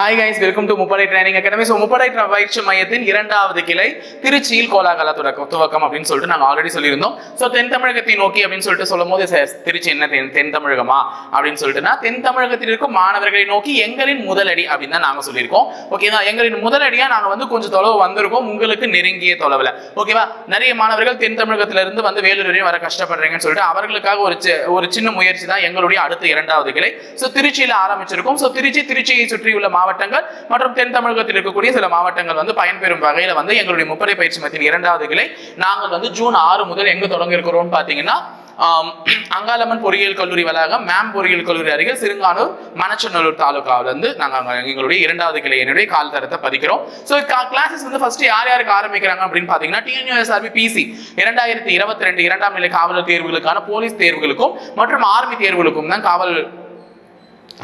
Hi guys welcome to Muppadai training academy so முப்படை பயிற்சி மையத்தின் இரண்டாவது கிளை திருச்சியில் கோலாகல தொடக்கம் துவக்கம் அப்படின்னு சொல்லிட்டு நாங்கள் ஆல்ரெடி சொல்லியிருந்தோம். ஸோ தென் தமிழகத்தை நோக்கி அப்படின்னு சொல்லிட்டு சொல்லும் போது திருச்சி என்ன தென் தென் தமிழகமா அப்படின்னு சொல்லிட்டுனா தென் தமிழகத்தில் இருக்கும் மாணவர்களை நோக்கி எங்களின் முதலடி அப்படின்னு தான் நாங்கள் சொல்லியிருக்கோம். ஓகேவா எங்களின் முதலடியா நாங்கள் வந்து கொஞ்சம் தொலைவு வந்திருக்கோம். உங்களுக்கு நெருங்கிய தொலைவில். ஓகேவா நிறைய மாணவர்கள் தென் தமிழகத்திலிருந்து வந்து வேலூர் வரையும் வர கஷ்டப்படுறீங்கன்னு சொல்லிட்டு அவர்களுக்காக ஒரு ஒரு சின்ன முயற்சி தான் எங்களுடைய அடுத்த இரண்டாவது கிளை. ஸோ திருச்சியில் ஆரம்பிச்சிருக்கோம். ஸோ திருச்சி திருச்சியை சுற்றியுள்ள மாவட்டங்கள் மற்றும் தென் தமிழகத்தில் இருக்கக்கூடிய சில மாவட்டங்கள் வந்து பயன்பெறும் வகையில் வந்து எங்களுடைய முப்படை பயிற்சி மையத்தின் இரண்டாவது கிளை. நாங்கள் வந்து ஜூன் ஆறு முதல் எங்கு தொடங்க இருக்கிறோம்னு பார்த்தீங்கன்னா அங்காளம்மன் பொறியியல் கல்லூரி வளாகம் மேம் பொறியியல் கல்லூரி அருகில் சிறுங்கானூர் மணச்சநல்லூர் தாலுகாவிலேருந்து நாங்கள் எங்களுடைய இரண்டாவது கிளையினுடைய கால் தரத்தை பதிக்கிறோம். ஸோ கிளாஸஸ் வந்து ஃபர்ஸ்ட் யார் யாருக்கு ஆரம்பிக்கிறாங்க அப்படின்னு பார்த்தீங்கன்னா டிஎன்யூஎஸ்ஆர்பி பிசி இரண்டாயிரத்தி இருபத்தி ரெண்டு இரண்டாம் நிலை காவலர் தேர்வுகளுக்கான போலீஸ் தேர்வுகளுக்கும் மற்றும் ஆர்மி தேர்வுகளுக்கும் தான் காவல்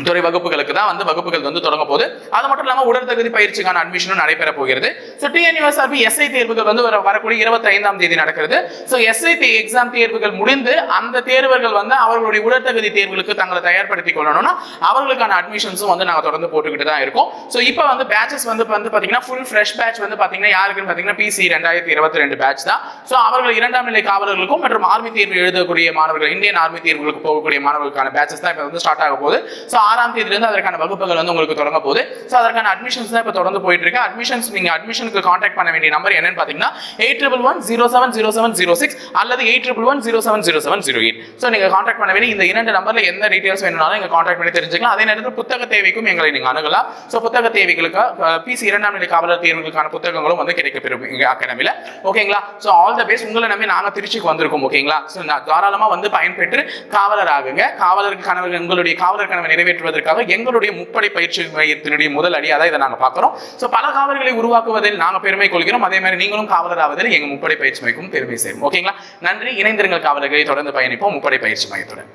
துறை வகுப்புகளுக்கு தான் வந்து வகுப்புகள் வந்து தொடங்க போகுது. அது மட்டும் இல்லாமல் உடற்தகுதி பயிற்சிக்கான அட்மிஷனும் நடைபெற போகிறது. ஸோ டிஎன்யூஎஸ்ஆர்பி எஸ்ஐ தேர்வுகள் வந்து வரக்கூடிய இருபத்தி ஐந்தாம் தேதி நடக்கிறது. ஸோ எஸ்ஐ எக்ஸாம் தேர்வுகள் முடிந்து அந்த தேர்வர்கள் வந்து அவர்களுடைய உடற்தகுதி தேர்வுகளுக்கு தங்களை தயார்படுத்திக் கொள்ளணும்னா அவர்களுக்கான அட்மிஷன்ஸும் வந்து நாங்கள் தொடர்ந்து போட்டுக்கிட்டு தான் இருக்கோம். ஸோ இப்போ வந்து பேச்சஸ் வந்து வந்து பார்த்தீங்கன்னா ஃபுல் ஃப்ரெஷ் பேட்ச் வந்து பார்த்தீங்கன்னா யாருக்குன்னு பார்த்தீங்கன்னா பிசி ரெண்டாயிரத்தி இருபத்தி ரெண்டு பேட்ச் தான். ஸோ அவர்கள் இரண்டாம் நிலை காவலர்களுக்கும் மற்றும் ஆர்மி தேர்வு எழுதக்கூடிய மாணவர்கள் இந்தியன் ஆர்மி தேர்வுகளுக்கு போகக்கூடிய மாணவர்களுக்கான பேச்சஸ் தான் இப்போ வந்து ஸ்டார்ட் ஆக போகுது. ஸோ ஆறாம் தேதியிலிருந்து அதற்கான வகுப்புகள் வந்து உங்களுக்கு தொடங்க போகுது. ஸோ அதற்கான அட்மிஷன்ஸ் தான் இப்போ தொடர்ந்து போயிட்டு இருக்கு அட்மிஷன்ஸ் நீங்கள் அட்மிஷனுக்கு காண்டாக்ட் பண்ண வேண்டிய நம்பர் என்னன்னு பார்த்தீங்கன்னா eight triple one zero seven zero seven zero six அல்லது eight triple one zero seven zero seven zero eight so நீங்கள் காண்டாக்ட் பண்ண வேண்டிய இந்த இரண்டு நம்பரில் எந்த டீட்டெயில்ஸ் வேணும்னாலும் நீங்கள் காண்டாக்ட் பண்ணி தெரிஞ்சுக்கலாம். அதே நேரத்தில் புத்தக தேவைக்கும் எங்களை நீங்கள் அணுகலாம். ஸோ புத்தக தேவைகளுக்கு பிசி இரண்டாம் நிலை காவலர் தேர்வுகளுக்கான புத்தகங்களும் வந்து கிடைக்கப்பெறும் எங்கள் அகாடமியில் ஓகேங்களா ஸோ ஆல் த பெஸ்ட் உங்களை நம்பி நாங்கள் திருச்சிக்கு வந்திருக்கோம். ஓகேங்களா ஸோ தாராளமாக வந்து பயன்பெற்று காவலர் ஆகுங்க காவலர் கனவு எங்களுடைய காவலர் கனவை நிறைவேற்றுவதற்காக எங்களுடைய முப்படை பயிற்சி மையத்தினுடைய முதல் அடியாக தான் இதை நாங்கள் பார்க்குறோம். ஸோ பல காவலர்களை உருவாக்குவதில் நாங்கள் பெருமை கொள்கிறோம். அதே மாதிரி நீங்களும் காவலர் ஆவதில் எங்கள் முப்படை பயிற்சி மையக்கும் பெருமை சேரும் ஓகேங்களா நன்றி. இணைந்திருங்கள் காவலர்களை. தொடர்ந்து பயணிப்போம். முப்படை பயிற்சி மையத்துடன்.